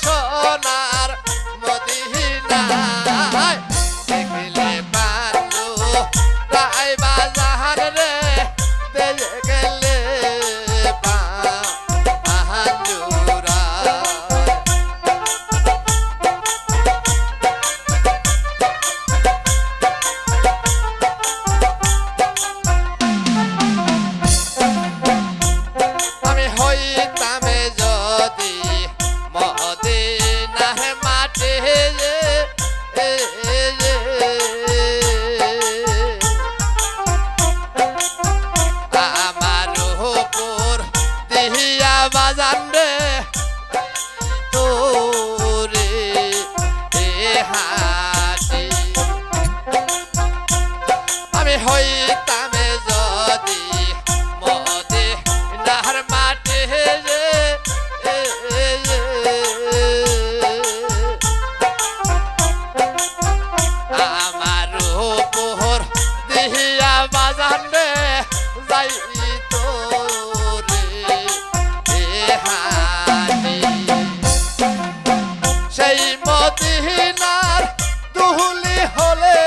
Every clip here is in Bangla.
সোনার মদিনা। মদিনার তুহলি হলে।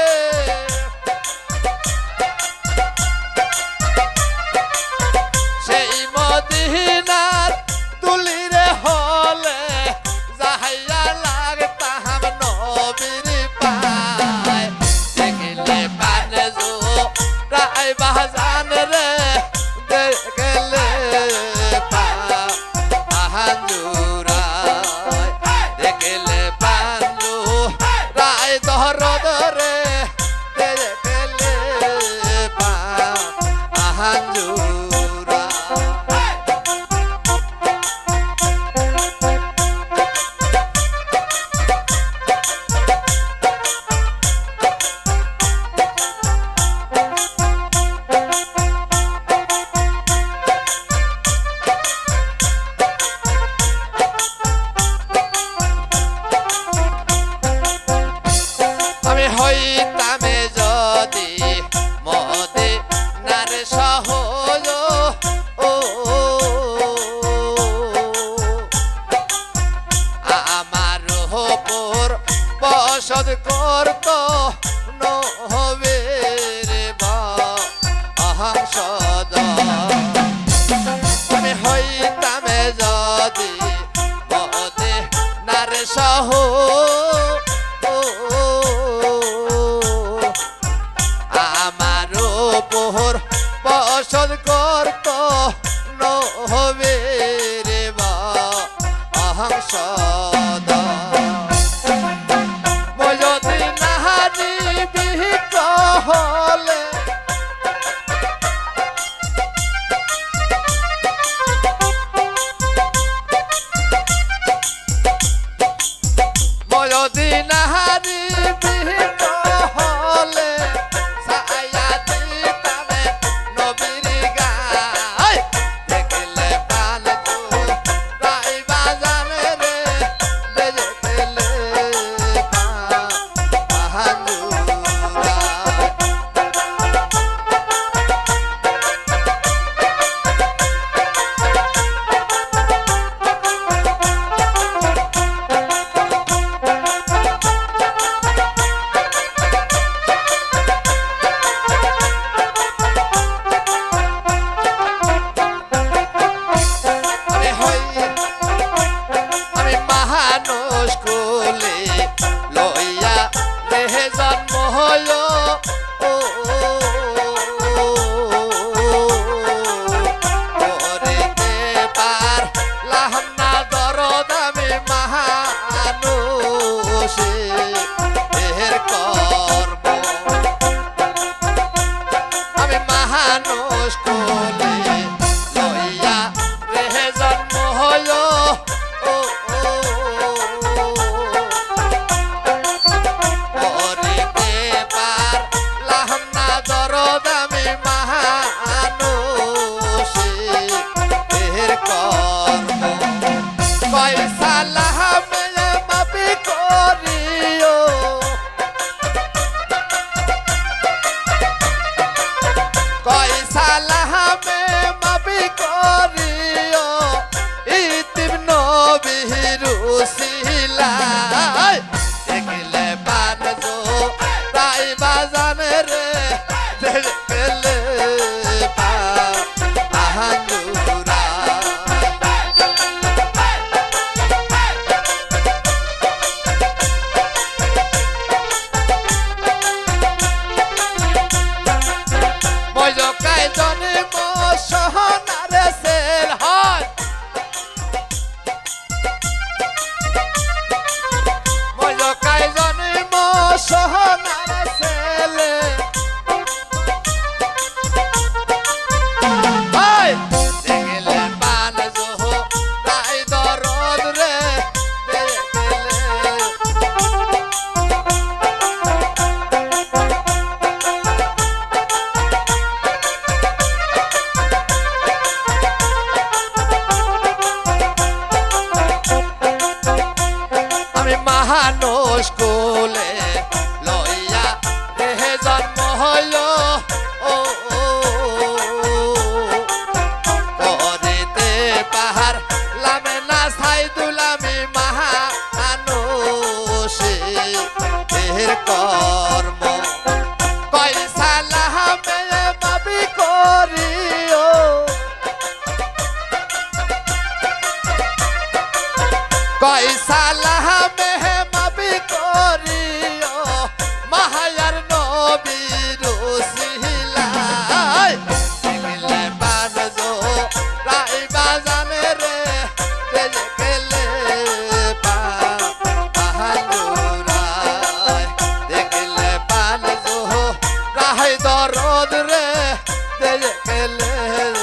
হলে যাহাইয়া লাগ তাহাম নবীর পায়। দেখলে পানে জো রায় বাহাজ দহর ওই কামে যদি মদে নার সহজ। ও, আমার হপর পসদ করত নহবে রে বা আহম সদা আমি হইতামে যদি মদে নার সহজ। বিহারি বিহারি প্রদামে মহানুষে। এর পয়সা লাহামে মাপি করিও। পয়সা লাহামে মাপি করিও। ইতিম নবিহিরু সিলাই দেখলে পান তাই বাজানের মহানুষ দেখতে গেলে